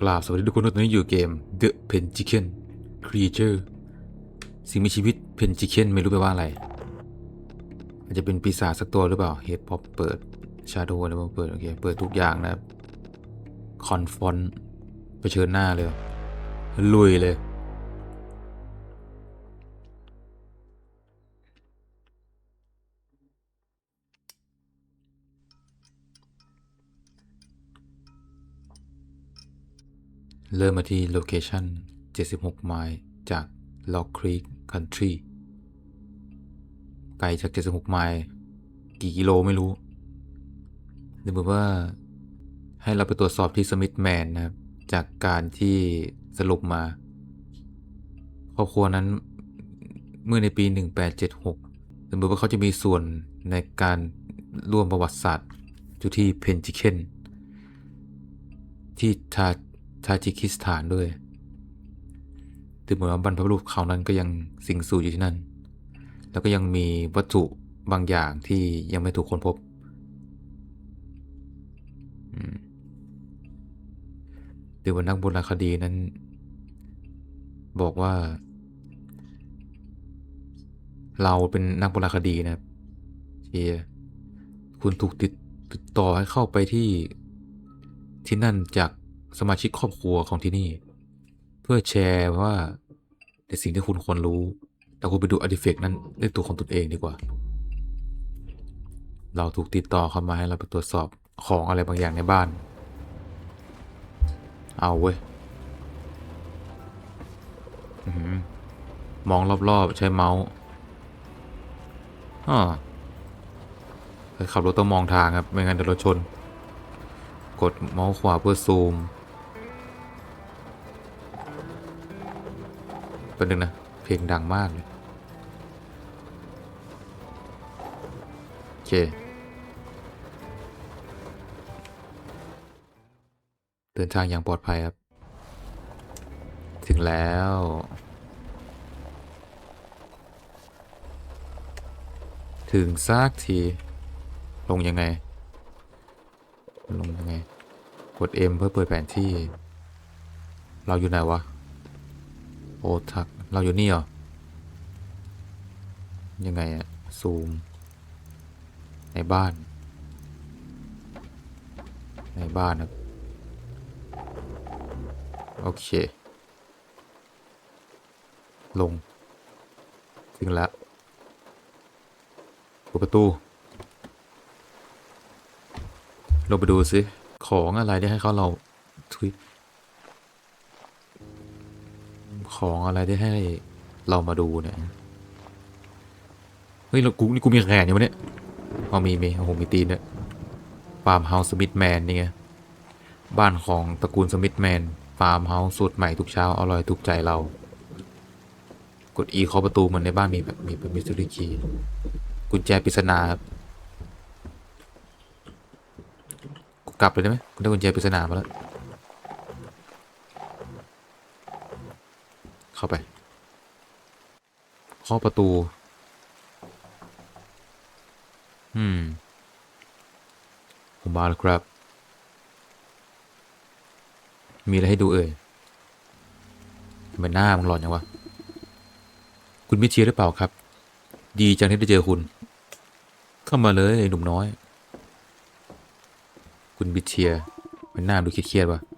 กราบสวัสดีทุกคนตอนนี้อยู่เกม The Pen Chicken Creature สิ่งมีชีวิต Pen Chicken ไม่รู้แปลว่าอะไร อาจจะเป็นปีศาจสักตัวหรือเปล่าเฮดพอปเปิดชาโดว์อะไรบ้าเปิด โอเค เปิดทุกอย่างนะครับคอนฟอนไปเชิญหน้าเลย ลุยเลย เริ่มมาที่โลเคชั่น 76 ไมล์จาก Lock Creek Country ไกลจาก 76 ไมล์กี่กิโลไม่รู้หรือว่าให้เราไปตรวจสอบที่สมิธแมนนะครับ จากการที่สรุปมา ครอบครัวนั้นเมื่อในปี 1876หรือว่าเขาจะมีส่วนในการร่วมประวัติศาสตร์อยู่ที่เพนจิเคนที่ทา ทาจิคิสถานด้วยถึงเหมือนว่าบรรพบุรุษเขานั้นก็ยังสิงสู่อยู่ที่นั่น แล้วก็ยังมีวัตถุบางอย่างที่ยังไม่ถูกค้นพบอืมหรือว่านักโบราณคดีนั้น บอกว่า เราเป็นนักโบราณคดีนะครับเชียคุณถูกติดติดต่อให้เข้าไปที่ที่นั่นจาก สมาชิกครอบครัวของที่นี่ เพื่อแชร์ว่าในสิ่งที่คุณควรรู้ แต่คุณไปดูอาร์ติเฟกนั้นด้วยตัวของตนเองดีกว่า เราถูกติดต่อเข้ามาให้เราไปตรวจสอบของอะไรบางอย่างในบ้าน เอาเว้ยมองรอบ ๆ ใช้เมาส์อ่าขับรถต้องมองทางครับ ไม่งั้นเดี๋ยวรถชน กดเมาส์ขวาเพื่อซูม เป็นหนึ่งนะ เพลงดังมากเลย โอเค เดินทางอย่างปลอดภัยครับ ถึงแล้วถึงซากที ลงยังไง ลงยังไง กด M เพื่อเปิดแผนที่ เราอยู่ไหนวะ โอทัก เราอยู่นี่เหรอ ยังไงอะซูม ในบ้าน ในบ้านครับ โอเค ลง ถึงแล้วเปิดประตู ลงไปดูสิ ของอะไรได้ให้เขาเรา ของอะไรได้ให้เรามาดูเนี่ย เฮ้ยเรากูนี่กูมีแขนอยู่ปะเนี่ยเอามีมีโอ้โหมีตีนด้วยฟาร์มเฮาส์สมิธแมนนี่ไง บ้านของตระกูลสมิธแมน ฟาร์มเฮาส์สูตรใหม่ทุกเช้า อร่อยถูกใจเรา กด E เคาะประตูเหมือนในบ้านมีแบบมีเป็นมิสซิลี่คีกุญแจปริศนาครับกูกลับเลยได้ไหมกูได้กุญแจปริศนามาแล้ว เข้าไปเคาะประตู อืม ผมมาแล้วครับ มีอะไรให้ดูเอ่ยทำไมหน้ามึงหลอนอย่างวะ คุณมิเชียร์หรือเปล่าครับ ดีจังที่ได้เจอคุณ เข้ามาเลยไอ้หนุ่มน้อย คุณบิเชียร์มันหน้าดูเครียดๆวะเ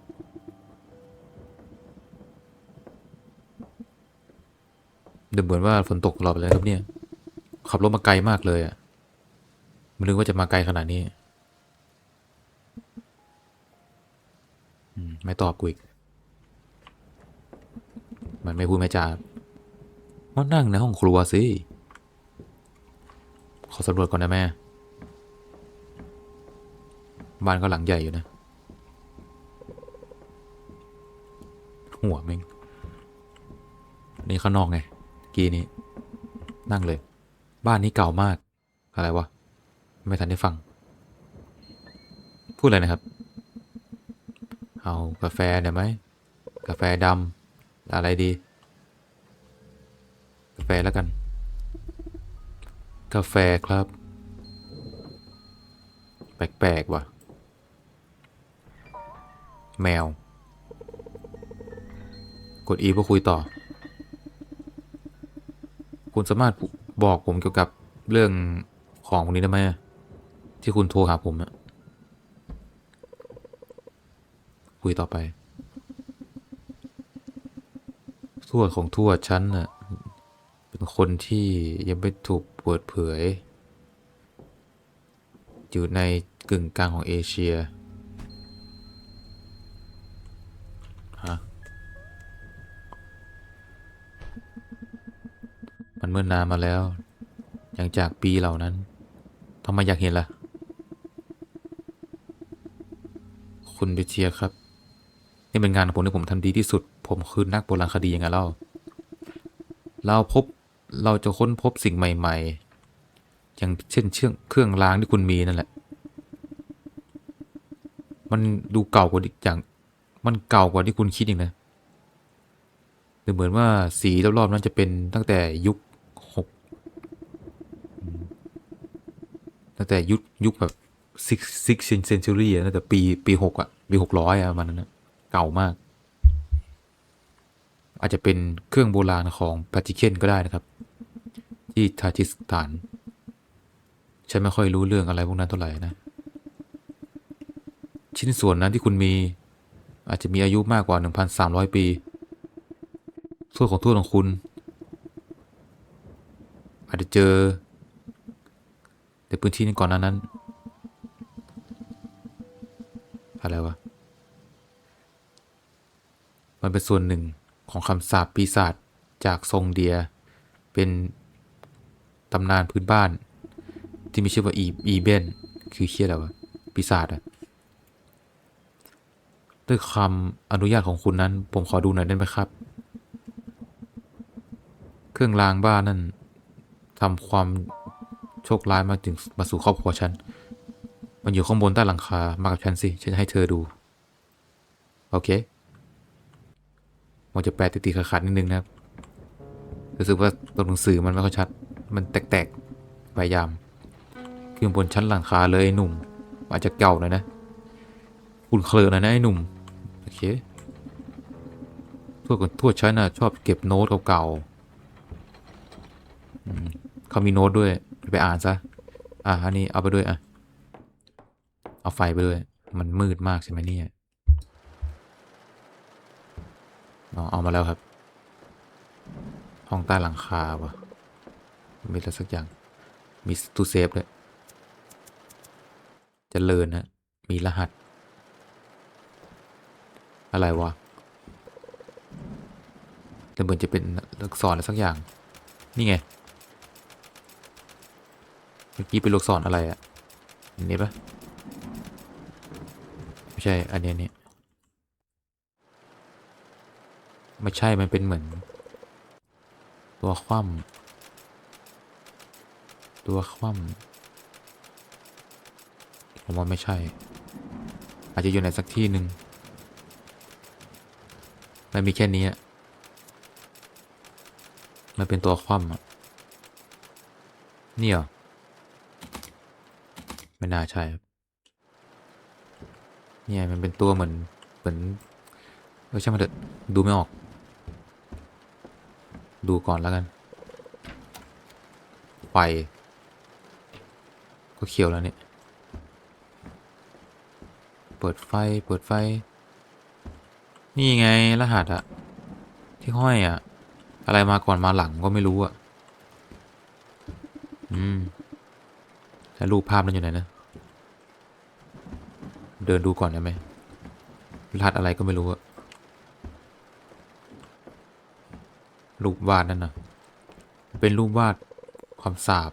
ดูเหมือนว่าฝนตกตลอดเลยครับเนี่ย ขับรถมาไกลมากเลยอะ่ะไม่นึกว่าจะมาไกลขนาดนี้ไม่ตอบกูอีก มันไม่พูดไม่จามานั่งในห้องครัวสิ ขอสำรวจก่อนนะแม่ บ้านก็หลังใหญ่อยู่นะ หัวแม่งนี่ข้างนอกไง กีนี้ นั่งเลย บ้านนี้เก่ามาก อะไรวะ ไม่ทันได้ฟัง พูดอะไรนะครับ เอากาแฟเดี๋ยวไหม กาแฟดำอะไรดี กาแฟแล้วกัน กาแฟครับ แปลกๆว่ะ แมว กด E เพื่อคุยต่อ คุณสามารถบอกผมเกี่ยวกับเรื่องของพวกนี้ได้ไหมที่คุณโทรหาผมอะคุยต่อไป ทวดของทวดฉันน่ะ เป็นคนที่ยังไม่ถูกเปิดเผย อยู่ในกึ่งกลางของเอเชีย ฮะ มัน เมื่อนานมาแล้วอยังจากปีเหล่านั้นทำไมอยากเห็นล่ะ คุณเบเชียครับ นี่เป็นงานของผมที่ผมทำดีที่สุด ผมคือนักโบราณคดียังไงเล่า เราพบเราจะค้นพบสิ่งใหม่ ๆ อย่างเช่นเชื่องเครื่องรางที่คุณมีนั่นแหละ มันดูเก่ากว่าที่อย่าง มันเก่ากว่าที่คุณคิดอีกนะดูเหมือนว่าสีรอบๆนั้นจะเป็นตั้งแต่ยุคหกอืม ตั้งแต่ยุคยุคแบบ six six century อะตั้งแต่ปีปีหกอะปีหกร้อยอะมันนั้นเก่ามาก อาจจะเป็นเครื่องโบราณของปาจิเคนก็ได้นะครับ ที่ทาจิสถาน ฉันไม่ค่อยรู้เรื่องอะไรพวกนั้นเท่าไหร่นะ ชิ้นส่วนนั้นที่คุณมี อาจจะมีอายุมากกว่า 1,300 ปีส่วนของทูตของคุณ อาจจะเจอ ในพื้นที่นี้ก่อนหน้านั้น อะไรวะ มันเป็นส่วนหนึ่งของคำสาปปีศาจจากทรงเดีย เป็นตำนานพื้นบ้าน ที่มีชื่อว่าอีอีเบน คือเคียอะไรวะ ปีศาจอะด้วยคำอนุญาตของคุณนั้น ผมขอดูหน่อยได้ไหมครับ เครื่องรางบ้านนั่นทำความ โชคร้ายมาถึงมาสู่ครอบครัวฉัน มันอยู่ข้างบนใต้หลังคา มากับฉันสิ ฉันจะให้เธอดู โอเค มันจะแปลติดๆขาดๆนิดนึงนะครับ รู้สึกว่าตัวหนังสือมันไม่ค่อยชัด มันแตกๆพยายามขึ้นบนชั้นหลังคาเลยไอ้หนุ่ม อาจจะเก่าหน่อยนะคุณเคลอหน่อยนะไอ้หนุ่ม โอเคทวดกับทวดฉันน่ะชอบเก็บโน้ตเก่าๆเขามีโน้ตด้วย ไปอ่านซะ อะอันนี้เอาไปด้วยอะ เอาไฟไปด้วย มันมืดมากใช่ไหมเนี่ยอ๋อเอามาแล้วครับ ห้องใต้หลังคาวะมีอะไรสักอย่าง มีตู้เซฟด้วยจเจริญนะมีรหัส อะไรวะแต่เหมือนจะเป็นลูกศรอะไรสักอย่าง นี่ไง มื่อกี้เป็นลูกศรอะไรอะอันนี้ปะไม่ใช่ อันนี้อันนี้ไม่ใช่ มันเป็นเหมือน ตัวคว่ำตัวคว่ำผมว่าไม่ใช่ อาจจะอยู่ไหนสักที่หนึ่งมันมีแค่นี้อะมันเป็นตัวคว่ำอะนี่เหรอ ไม่น่าใช่ครับเนี่ยมันเป็นตัวเหมือนเหมือนเออช่างมันเถอะดูไม่ออก ดูก่อนแล้วกันไฟก็เขียวแล้วเนี่ย เปิดไฟ เปิดไฟ นี่ไงรหัสอะที่ห้อยอะอะไรมาก่อนมาหลังก็ไม่รู้อะอืม แล้วรูปภาพนั้นอยู่ไหนนะ เดินดูก่อนได้ไหมรหัสอะไรก็ไม่รู้อะรูปวาดนั่นนะเป็นรูปวาดความสาบ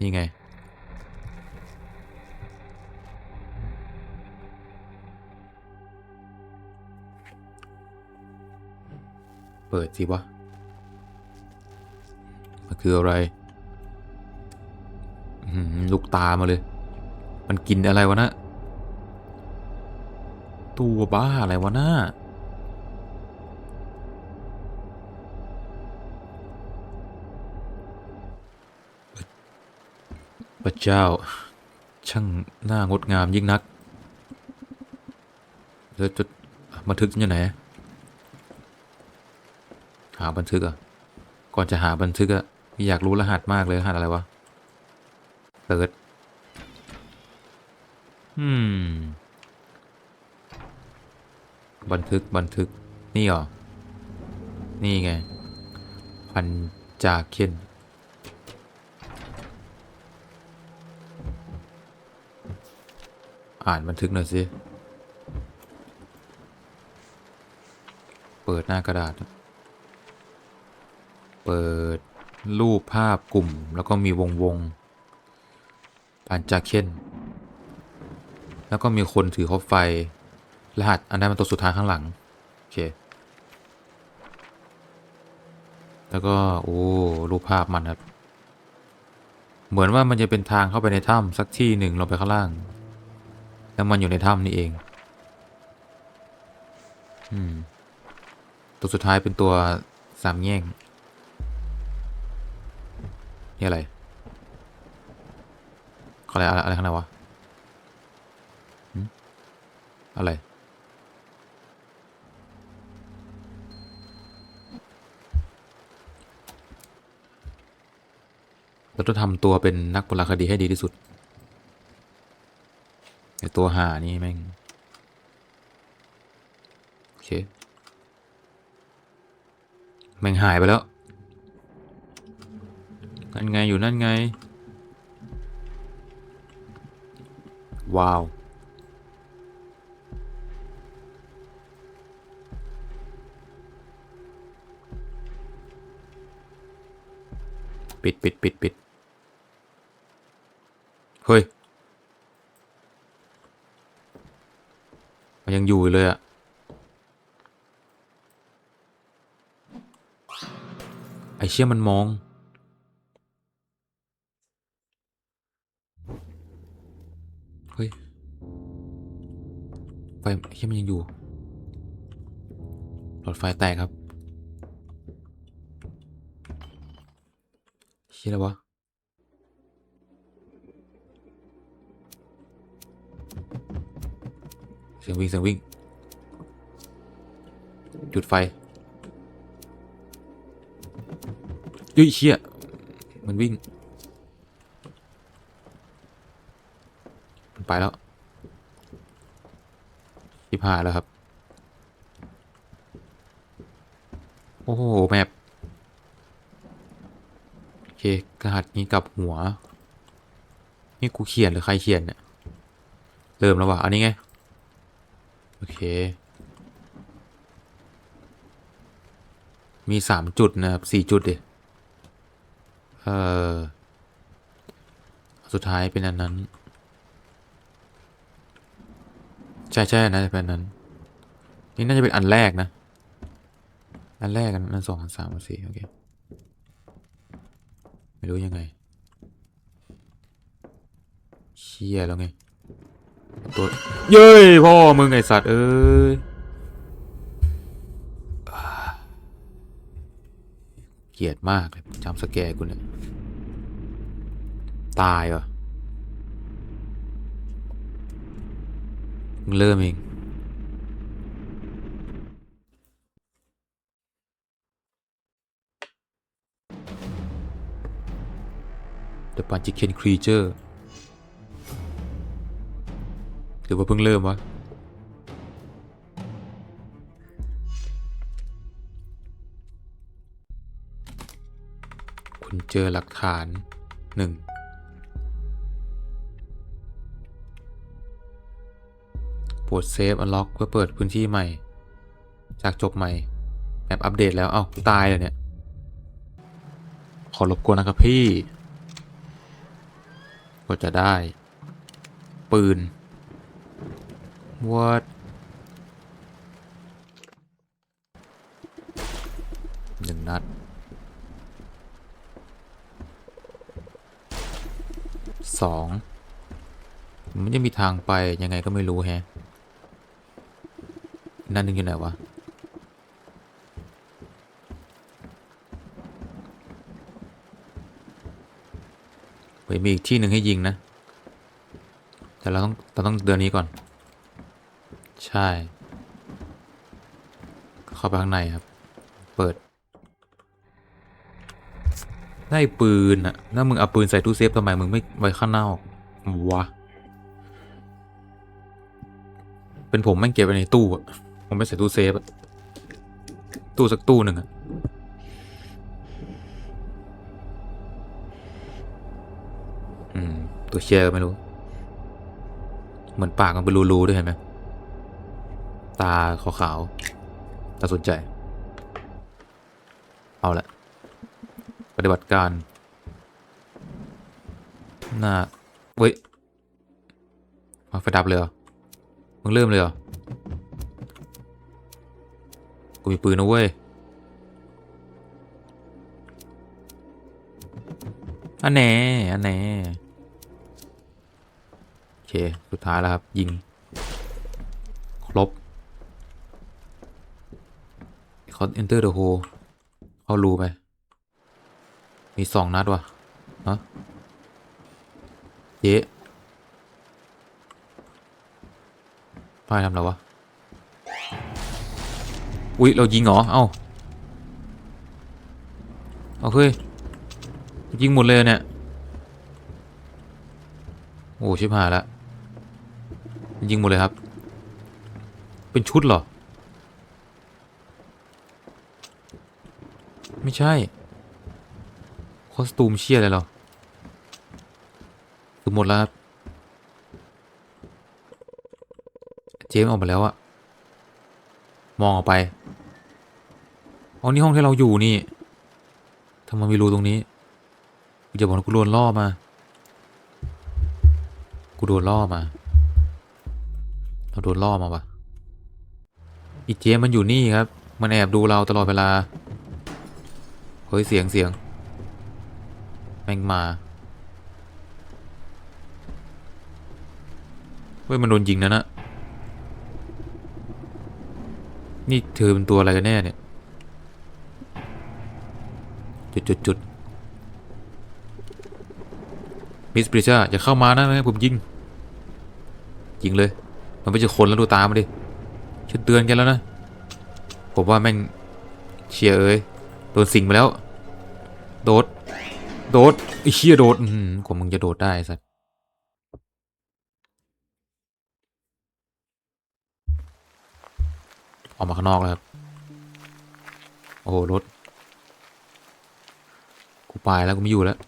นี่ไง เปิดสิวะ มันคืออะไร ลูกตามาเลย มันกินอะไรวะนะตัวบ้าอะไรวะนะพระเจ้า ช่างหน่างดงามยิ่งนักแล้วจะบันทึกอยู่ไหน หาบันทึกอะ ก่อนจะหาบันทึกอะอยากรู้รหัสมากเลยรหัสอะไรวะ เติร์ดอืม บันทึกบันทึก นี่หรอ นี่ไง พันจาเคนอ่านบันทึกหน่อยสิ เปิดหน้ากระดาษ เปิดรูปภาพกลุ่มแล้วก็มีวงวง ปันจาเคนแล้วก็มีคนถือคบไฟ รหัสอันนั้นมันตัวสุดท้ายข้างหลัง โอเค แล้วก็ โอ้ รูปภาพมันครับ เหมือนว่ามันจะเป็นทางเข้าไปในถ้ำสักที่หนึ่งลงไปข้างล่าง แล้วมันอยู่ในถ้ำนี่เอง อืม ตัวสุดท้ายเป็นตัวสามแง่ง นี่อะไร อะไรอะไรอะไรข้างในวะอะไร เราต้องทำตัวเป็นนักโบราณคดีให้ดีที่สุดไอตัวหานี่แม่ง โอเค แม่งหายไปแล้ว นั่นไงอยู่นั่นไง ว้าว ปิดปิดปิดปิดเฮ้ย มันยังอยู่อยู่เลยอะไอเชี่ยมันมอง เฮ้ย ไฟไอ้เชี่ยมันยังอยู่ หลอดไฟแตกครับเชี่ยแล้ววะเสียงวิ่งเสียงวิ่ง จุดไฟเฮ้ยเชี่ยมันวิ่ง มัน ไปแล้วทิพหาแล้วครับ โอ้โห แมปโอเคกระหัสนี้กับหัว นี่กูเขียนหรือใครเขียนเนี่ย เริ่มแล้ววะอันนี้ไง โอเค มีสามจุดนะครับสี่จุดดิเออสุดท้ายเป็นอันนั้น ใช่ใช่นะจะเป็นนั้น นี่น่าจะเป็นอันแรกนะ อันแรกอันอันสองอันสามอันสี่โอเค ไม่รู้ยังไงเชี่ยแล้วไงตัวเย้ยพ่อมึงไอสัตว์เอ้ยอ่าเกลียดมากเลยจำสแกร์กูเนี่ย ตายว่ะ มึงเริ่มเอง The Punchiken Creature หรือว่าเพิ่งเริ่มวะคุณเจอหลักฐานหนึ่ง ปรดเซฟอันล็อกเพื่อเปิดพื้นที่ใหม่ จากจบใหม่แอปอัปเดตแล้ว เอ้าตายเลยเนี่ย ขอรบกวนนะครับพี่ ก็จะได้ ปืน What หนึ่งนัดสองมันจะมีทางไปยังไงก็ไม่รู้แฮะ นั่นนึงอยู่ไหนวะ เฮ้ยมีอีกที่หนึ่งให้ยิงนะ แต่เราต้องเราต้องเดินนี้ก่อน ใช่ เข้าไปข้างในครับ เปิด ได้ปืนอะถ้ามึงเอาปืนใส่ตู้เซฟทำไมมึงไม่ไว้ข้างนอกวะ เป็นผมแม่งเก็บไว้ในตู้อะ ผมไม่ใส่ตู้เซฟอะตู้สักตู้หนึ่งอะอืม ตัวเชียร์ก็ไม่รู้ เหมือนปากมันเป็นรูๆด้วยเห็นไหม ตาขาวๆน่าสนใจ เอาละ ปฏิบัติการน่าเว้ยเอาไฟดับเลยเหรอมึงเริ่มเลยเหรอ กูมีปืนนะเว้ย อันแน่อันแน่โอเค สุดท้ายแล้วครับ ยิง ครบเขา enter the hole เขารูไป มีสองนัดวะฮะเจ๊ป้ยทำอะไรวะ อุ๊ย เรายิงเหรอ เอ้าเอาเฮ้ยยิงหมดเลยเนี่ย โอ้ชิบหายละ ยิงหมดเลยครับ เป็นชุดเหรอ ไม่ใช่ คอสตูมเชี่ยอะไรหรอคือหมดแล้วครับ เจมออกมาแล้วอะ มองออกไปอ๋อนี่ห้องที่เราอยู่นี่ทำไมมีรูตรงนี้กูจะบอกกูโดนล่อมา กูโดนล่อมา เราโดนล่อมาปะอีเจมันอยู่นี่ครับ มันแอบดูเราตลอดเวลา เฮ้ยเสียงเสียง แม่งมา เฮ้ยมันโดนยิงนะนะ นี่เธอเป็นตัวอะไรกันแน่เนี่ย จุดจุดจุดมิสปริชาอย่าเข้ามานะไม่ผมยิง ยิงเลย มันไม่ใช่คนแล้วดูตามมาดิฉันเตือนกันแล้วนะ ผมว่าแม่งเชียเอ้ยโดนสิงไปแล้ว โดด โดดไอ้เชี่ยโดดอืมกว่ามึงจะโดดได้สัตว์ ออกมาข้างนอกแล้วครับ โอ้โหรถ กูไปแล้วกูไม่อยู่แล้ว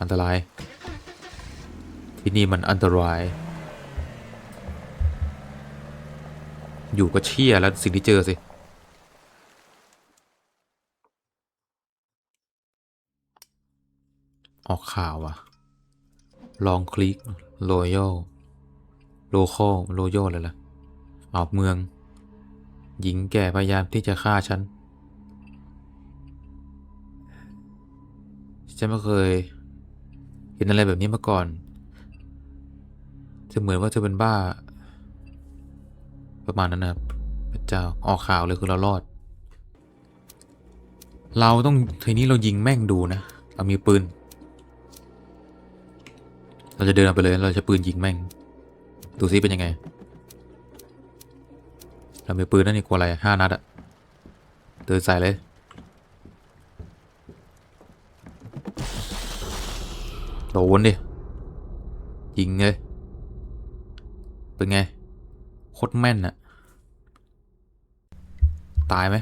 อันตราย ที่นี่มันอันตราย อยู่ก็เชี่ยแล้วสิ่งที่เจอสิออกข่าวอะลองคลิกรอยัลโลคอลโรยัลเลยล่ะออกเมือง หญิงแก่พยายามที่จะฆ่าฉัน ฉันไม่เคยเห็นอะไรแบบนี้มาก่อนจะเหมือนว่าเธอเป็นบ้า ประมาณนั้นนะครับพระเจ้าออกข่าวเลยคือเรารอด เราต้องทีนี้เรายิงแม่งดูนะ เรามีปืน เราจะเดินไปเลย เราจะปืนยิงแม่ง ดูซิเป็นยังไง เรามีปืนนั่นนี่กว่าอะไรห้านัดอะเดินใส่เลย โดนดิ ยิงเลย เป็นไง โคตรแม่นอะตายไหม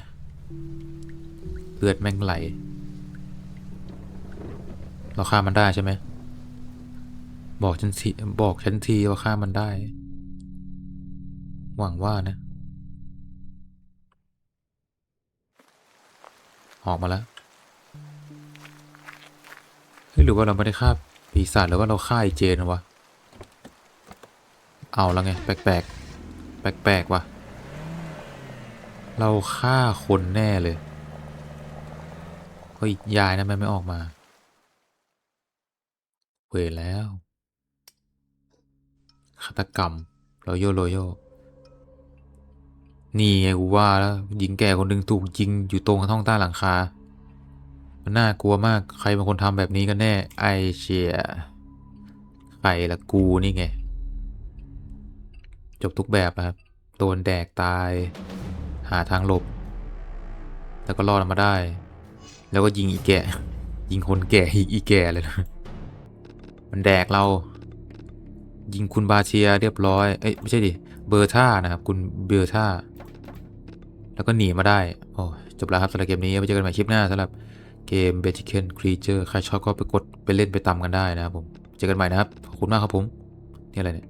เลือดแม่งไหล เราฆ่ามันได้ใช่ไหม บอกฉันสิบอกฉันทีว่าฆ่ามันได้ หวังว่านะ ออกมาแล้วเฮ้ยหรือว่าเราไม่ได้ฆ่าปีศาจหรือว่าเราฆ่าไอเจนวะ เอาแล้วไง แปลกๆแปลกๆว่ะ เราฆ่าคนแน่เลยก็อีกยายนะแม่ไม่ออกมาเวแล้วฆาตกรรมรอยโยโรโย นี่ไงกูว่าแล้วหญิงแก่คนหนึ่งถูกยิงอยู่ตรงท้องใต้หลังคา มันน่ากลัวมากใครเป็นคนทำแบบนี้กันแน่ ไอเชียใครละกูนี่ไง จบทุกแบบอะครับโดนแดกตาย หาทางหลบ แล้วก็รอดออกมาได้ แล้วก็ยิงอีกแกะยิงคนแก่อีกอีแก่เลยนะมันแดกเรา ยิงคุณบาเชียเรียบร้อย เอ้ยไม่ใช่ดิ เบอร์ท่านะครับ คุณเบอร์ท่า แล้วก็หนีมาได้ โอ้จบแล้วครับสำหรับเกมนี้ไว้เจอกันใหม่คลิปหน้าสำหรับเกม b e t i c a n Creature ใครชอบก็ไปกดไปเล่นไปตำกันได้นะครับผม เจอกันใหม่นะครับ ขอบคุณมากครับผม นี่อะไรเนี่ย